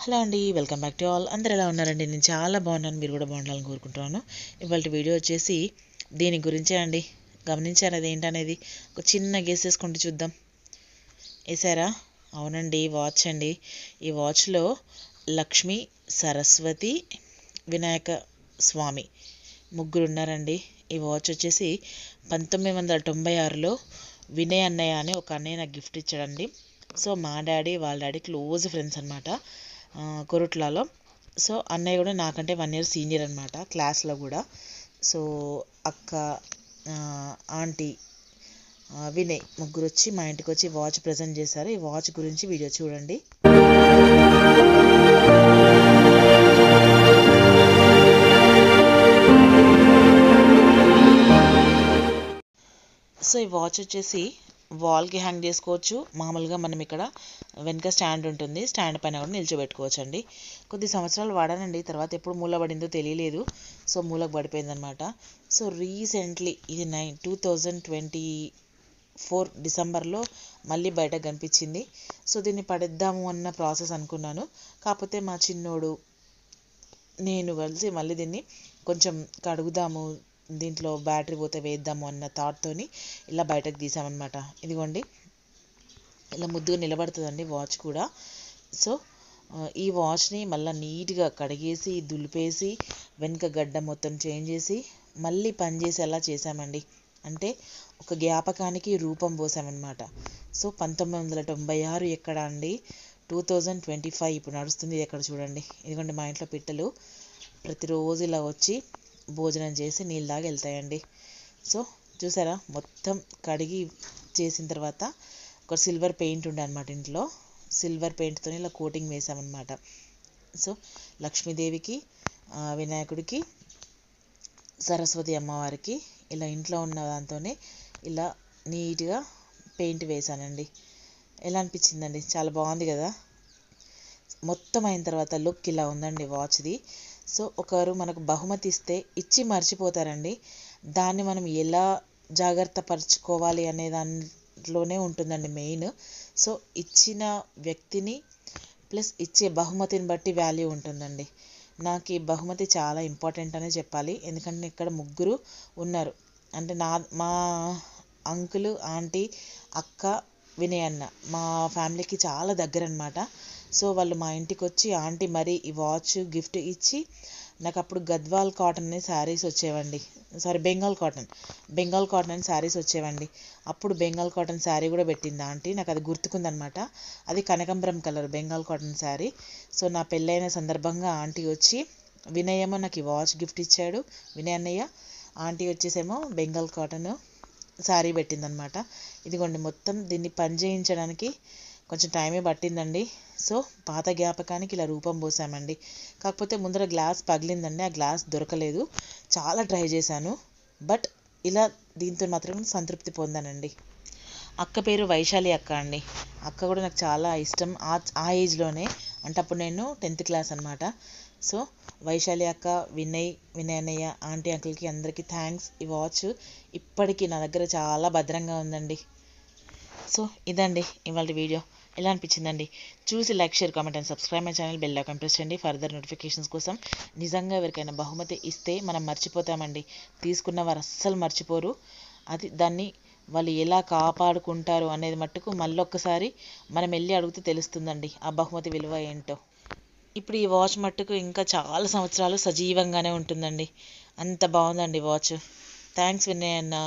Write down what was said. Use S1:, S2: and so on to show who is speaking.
S1: Hello అండి welcome back to all. అందరు ఎలా ఉన్నారండి? నేను చాలా బాగున్నాను మీరు కూడా బాగుండాలని కోరుకుంటున్నాను. ఇవాళ వీడియో వచ్చేసి దీని గురించే అండి. గమనించారు అది ఏంటనేది? ఒక చిన్న గేస్ వేసుకుంటూ చూద్దాం. వేసారా అవునండి వాచ్ అండి. ఈ వాచ్లో లక్ష్మి సరస్వతి వినాయక స్వామి ముగ్గురు ఉన్నారండి. ఈ వాచ్ వచ్చేసి పంతొమ్మిది వందల తొంభై ఆరులో వినయ్ అన్నయ్య అని ఒక అన్నయ్య నాకు గిఫ్ట్ ఇచ్చాడండి. సో మా డాడీ వాళ్ళ డాడీ క్లోజ్ ఫ్రెండ్స్ అనమాట కొరుట్లలో. సో అన్నయ్య కూడా నాకంటే వన్ ఇయర్ సీనియర్ అనమాట క్లాస్లో కూడా. సో అక్క ఆంటీ వినయ్ ముగ్గురు వచ్చి మా ఇంటికి వచ్చి వాచ్ ప్రజెంట్ చేశారు. ఈ వాచ్ గురించి వీడియో చూడండి. సో ఈ వాచ్ వచ్చేసి వాల్కి హ్యాంగ్ చేసుకోవచ్చు. మామూలుగా మనం ఇక్కడ వెనక స్టాండ్ ఉంటుంది. స్టాండ్ పైన కూడా నిల్చోబెట్టుకోవచ్చు అండి కొద్ది సంవత్సరాలు వాడానండి. తర్వాత ఎప్పుడు మూల పడిందో తెలియలేదు. సో మూలకు పడిపోయిందనమాట సో రీసెంట్లీ ఇది nine two thousand twenty four డిసెంబర్లో మళ్ళీ బయట కనిపించింది. సో దీన్ని పడేద్దాము అన్న ప్రాసెస్ అనుకున్నాను. కాకపోతే మా చిన్నోడు నేను కలిసి మళ్ళీ దీన్ని కొంచెం కడుగుదాము దీంట్లో బ్యాటరీ పోతే వేద్దాము అన్న థాట్తోని ఇలా బయటకు తీసామన్నమాట. ఇదిగోండి. ఇలా ముద్దుగా నిలబడుతుందండి వాచ్ కూడా. సో ఈ వాచ్ని మళ్ళీ నీట్గా కడిగేసి దులిపేసి వెనుక గడ్డ మొత్తం చేంజ్ చేసి మళ్ళీ పనిచేసేలా చేసామండి. అంటే ఒక జ్ఞాపకానికి రూపం పోసామన్నమాట. సో పంతొమ్మిది వందల తొంభై ఆరు ఎక్కడ అండి? టూ థౌజండ్ ట్వంటీ ఫైవ్ ఇప్పుడు నడుస్తుంది ఎక్కడ చూడండి. ఇదిగోండి మా ఇంట్లో పిట్టలు. ప్రతిరోజు ఇలా వచ్చి భోజనం చేసి నీళ్ళు దాకా వెళ్తాయండి. సో చూసారా? మొత్తం కడిగి చేసిన తర్వాత ఒక సిల్వర్ పెయింట్ ఉండే అనమాట ఇంట్లో. సిల్వర్ పెయింట్తో ఇలా కోటింగ్ వేసామన్నమాట. సో లక్ష్మీదేవికి వినాయకుడికి సరస్వతి అమ్మవారికి ఇలా ఇంట్లో ఉన్న దాంతోనే ఇలా నీట్గా పెయింట్ వేసానండి. ఎలా అనిపించిందండి? చాలా బాగుంది కదా? మొత్తం అయిన తర్వాత లుక్ ఇలా ఉందండి వాచ్ది. సో ఒకరు మనకు బహుమతి ఇస్తే ఇచ్చి మర్చిపోతారండి. దాన్ని మనం ఎలా జాగ్రత్త పరచుకోవాలి అనే దాంట్లోనే ఉంటుందండి మెయిన్. సో ఇచ్చిన వ్యక్తిని ప్లస్ ఇచ్చే బహుమతిని బట్టి వాల్యూ ఉంటుందండి. నాకు ఈ బహుమతి చాలా ఇంపార్టెంట్ అనే చెప్పాలి. ఎందుకంటే ఇక్కడ ముగ్గురు ఉన్నారు. అంటే నా మా అంకుల్ ఆంటీ అక్క వినయ్ అన్న. మా ఫ్యామిలీకి చాలా దగ్గర అనమాట సో వాళ్ళు మా ఇంటికి వచ్చి ఆంటీ మరి ఈ వాచ్ గిఫ్ట్ ఇచ్చి నాకు అప్పుడు Gadwal cotton saris వచ్చేవండి. Sorry Bengal cotton. Bengal cotton అని శారీస్ వచ్చేవండి. అప్పుడు బెంగాల్ కాటన్ శారీ కూడా పెట్టింది ఆంటీ. నాకు అది గుర్తుకుందనమాట. అది కనకంబరం colour Bengal cotton sari. So నా పెళ్ళైన సందర్భంగా ఆంటీ వచ్చి వినయేమో నాకు ఈ వాచ్ గిఫ్ట్ ఇచ్చాడు. వినయ్ అన్నయ్య. ఆంటీ వచ్చేసేమో బెంగాల్ కాటన్ శారీ పెట్టిందనమాట. ఇదిగోండి మొత్తం దీన్ని పని చేయించడానికి కొంచెం టైమే పట్టిందండి. సో పాత జ్ఞాపకానికి ఇలా రూపం పోసామండి. కాకపోతే ముందర గ్లాస్ పగిలిందండి. ఆ గ్లాస్ దొరకలేదు. చాలా ట్రై చేశాను. బట్ ఇలా దీంతో మాత్రం సంతృప్తి పొందానండి. అక్క పేరు వైశాలి అక్క అండి. అక్క కూడా నాకు చాలా ఇష్టం. ఆ ఆ ఏజ్లోనే అంటే అప్పుడు నేను టెన్త్ క్లాస్ అనమాట సో వైశాలి అక్క వినయ్ వినయ్ అన్నయ్య ఆంటీ అంకుల్కి అందరికీ థ్యాంక్స్. ఈ వాచ్ ఇప్పటికీ నా దగ్గర చాలా భద్రంగా ఉందండి. సో ఇదండి ఇవాళ వీడియో. ఎలా అనిపించిందండి? చూసి like share comment and subscribe my channel bell icon press చేయండి. ఫర్దర్ నోటిఫికేషన్స్ కోసం నిజంగా ఎవరికైనా బహుమతి ఇస్తే మనం మర్చిపోతామండి. తీసుకున్న వారు అస్సలు మర్చిపోరు. అది దాన్ని వాళ్ళు ఎలా కాపాడుకుంటారు అనేది మట్టుకు మళ్ళొక్కసారి మనం వెళ్ళి అడిగితే తెలుస్తుందండి. ఆ బహుమతి విలువ ఏంటో. ఇప్పుడు ఈ వాచ్ మట్టుకు ఇంకా చాలా సంవత్సరాలు సజీవంగానే ఉంటుందండి. అంత బాగుందండి వాచ్. థ్యాంక్స్ వినయ్ అన్నా.